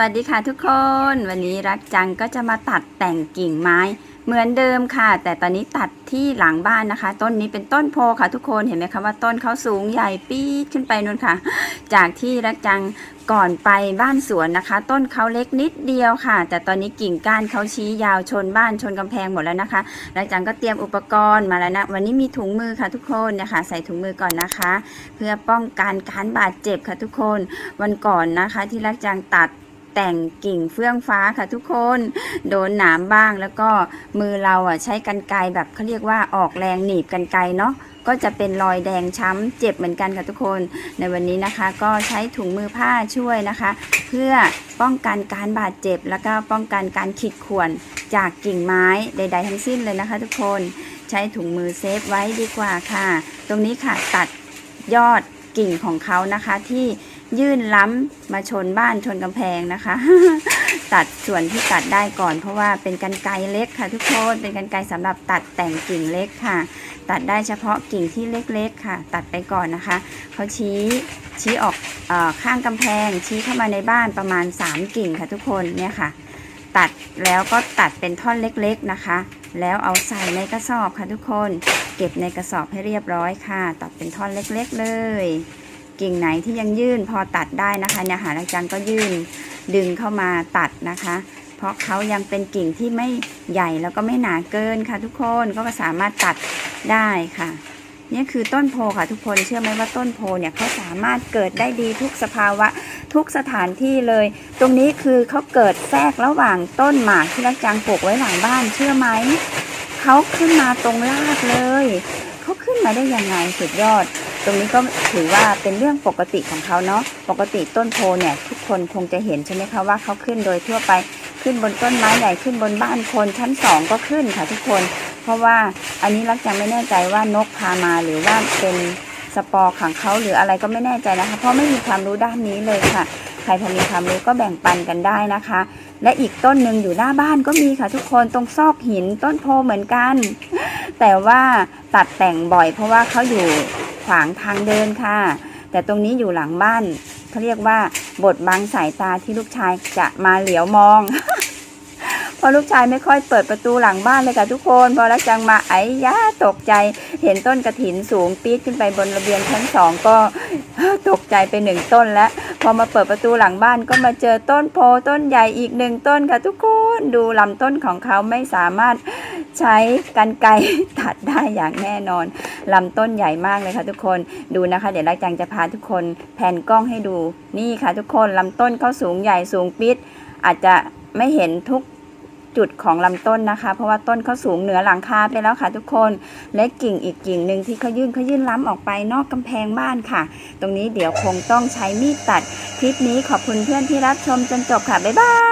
วัสดีค่ะทุกคน วันนี้รักจังก็จะมาตัดแต่งกิ่งไม้ เหมือนเดิมค่ะ แต่ตอนนี้ตัดที่หลังบ้านนะคะ ต้นนี้เป็นต้นโพค่ะทุกคนเห็นไหมคะว่าต้นเขาสูงใหญ่ปี๊ดขึ้นไปนู่นค่ะ จากที่รักจังก่อนไปบ้านสวนนะคะ ต้นเขาเล็กนิดเดียวค่ะ แต่ตอนนี้กิ่งก้านเขาชี้ยาวชนบ้านชนกำแพงหมดแล้วนะคะรักจังก็เตรียมอุปกรณ์มาแล้วนะวันนี้มีถุงมือค่ะทุกคนนะคะ ใส่ถุงมือก่อนนะคะ เพื่อป้องกันการบาดเจ็บค่ะทุกคน วันก่อนนะคะ ที่รักจังตัด แต่งกิ่งเฟื่องฟ้าค่ะทุกคน โดนหนามบ้างแล้วก็มือเราอะใช้กันไกแบบเขาเรียกว่าออกแรงหนีบกันไกเนาะก็จะเป็นรอยแดงช้ำเจ็บเหมือนกันค่ะทุกคน ในวันนี้นะคะ ก็ใช้ถุงมือผ้าช่วยนะคะ เพื่อป้องกันการบาดเจ็บ แล้วก็ป้องกันการขีดข่วนจากกิ่งไม้ใด ๆ ทั้งสิ้นเลยนะคะ ทุกคนใช้ถุงมือเซฟไว้ดีกว่าค่ะ ตรงนี้ค่ะตัดยอดกิ่งของเขานะคะที่ ยื่นล้ำมาชนบ้านชนกำแพงนะคะ ตัดส่วนที่ตัดได้ก่อน เพราะว่าเป็นกันไกเล็กค่ะทุกคนเป็นกันไกรสำหรับตัดแต่งกิ่งเล็กค่ะ ตัดได้เฉพาะกิ่งที่เล็กๆค่ะ ตัดไปก่อนนะคะเขาชี้ชี้ออกออข้างกำแพง ชี้เข้ามาในบ้านประมาณ 3 กิ่งค่ะทุกคนเนี่ยค่ะ ตัดแล้วก็ตัดเป็นท่อนเล็กๆนะคะ แล้วเอาใส่ในกระสอบค่ะทุกคน เก็บในกระสอบให้เรียบร้อยค่ะ ตัดเป็นท่อนเล็กๆเลย กิ่งไหนที่ยังยื่นพอตัดได้นะคะเนี่ยหาลักจันก็ยื่นดึงเข้ามาตัดนะคะ เพราะเขายังเป็นกิ่งที่ไม่ใหญ่แล้วก็ไม่หนาเกินค่ะ ทุกคนก็สามารถตัดได้ค่ะนี่คือต้นโพค่ะทุกคนเชื่อไหมว่าต้นโพเนี่ยเขาสามารถเกิดได้ดีทุกสภาวะทุกสถานที่เลย ตรงนี้คือเขาเกิดแทรกระหว่างต้นหมากที่รักจังปลูกไว้หลังบ้านเชื่อไหมเขาขึ้นมาตรงรากเลยเขาขึ้นมาได้ยังไงสุดยอด ตรงนี้ก็ถือว่าเป็นเรื่องปกติของเขาเนาะปกติต้นโพเนี่ยทุกคนคงจะเห็นใช่ไหมคะว่าเขาขึ้นโดยทั่วไปขึ้นบนต้นไม้ใหญ่ขึ้นบนบ้านคนชั้นสองก็ขึ้นค่ะทุกคน เพราะว่าอันนี้รักยังไม่แน่ใจว่านกพามาหรือว่าเป็นสปอร์ของเขาหรืออะไรก็ไม่แน่ใจนะคะ เพราะไม่มีความรู้ด้านนี้เลยค่ะ ใครพอมีความรู้ก็แบ่งปันกันได้นะคะ และอีกต้นหนึ่งอยู่หน้าบ้านก็มีค่ะทุกคนตรงซอกหินต้นโพเหมือนกัน แต่ว่าตัดแต่งบ่อยเพราะว่าเขาอยู่ ขวางทางเดินค่ะ แต่ตรงนี้อยู่หลังบ้านเขาเรียกว่าบทบังสายตาที่ลูกชายจะมาเหลียวมอง เพอลูกชายไม่ค่อยเปิดประตูหลังบ้านเลยค่ะทุกคนพอรักจังมาไอ้ยาตกใจ เห็นต้นกระถินสูงปี๊ดขึ้นไปบนระเบียงชั้นสองก็ตกใจไปหนึ่งต้นแล้วพอมาเปิดประตูหลังบ้านก็มาเจอต้นโพต้นใหญ่อีกหนึ่งต้นค่ะทุกคน ดูลำต้นของเขาไม่สามารถ ใช้กันไกตัดได้อย่างแน่นอนลำต้นใหญ่มากเลยค่ะทุกคนดูนะคะ เดี๋ยวรักจังจะพาทุกคนแผ่นกล้องให้ดูนี่ค่ะทุกคนลำต้นเขาสูงใหญ่สูงปิด อาจจะไม่เห็นทุกจุดของลำต้นนะคะ เพราะว่าต้นเขาสูงเหนือหลังคาไปแล้วค่ะทุกคนและกิ่งอีกกิ่งหนึ่งที่เขายื่นเขายื่นล้ำออกไปนอกกำแพงบ้านค่ะ ตรงนี้เดี๋ยวคงต้องใช้มีดตัด คลิปนี้ขอบคุณเพื่อนที่รับชมจนจบค่ะบ๊ายบาย